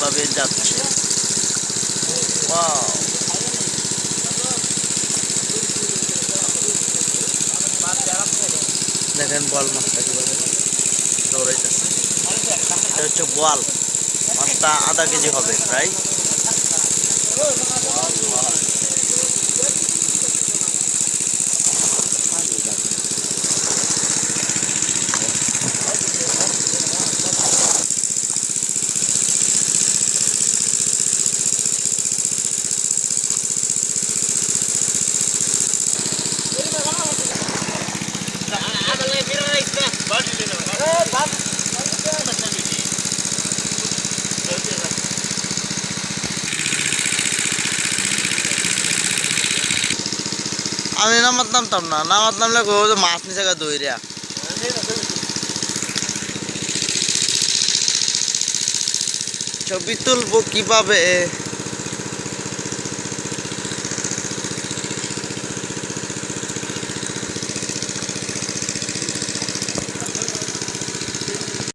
কীভাবে যাচ্ছে! দেখেন বল মাছটা কীভাবে দৌড়াইতেছে। এটা হচ্ছে বল। মাছটা আধা কেজি হবে প্রায় আমি নামাত নামতাম না, নামাত নামলে ওই যে মাছ নিচে গা দইরা ছবি তুলবো কীভাবে?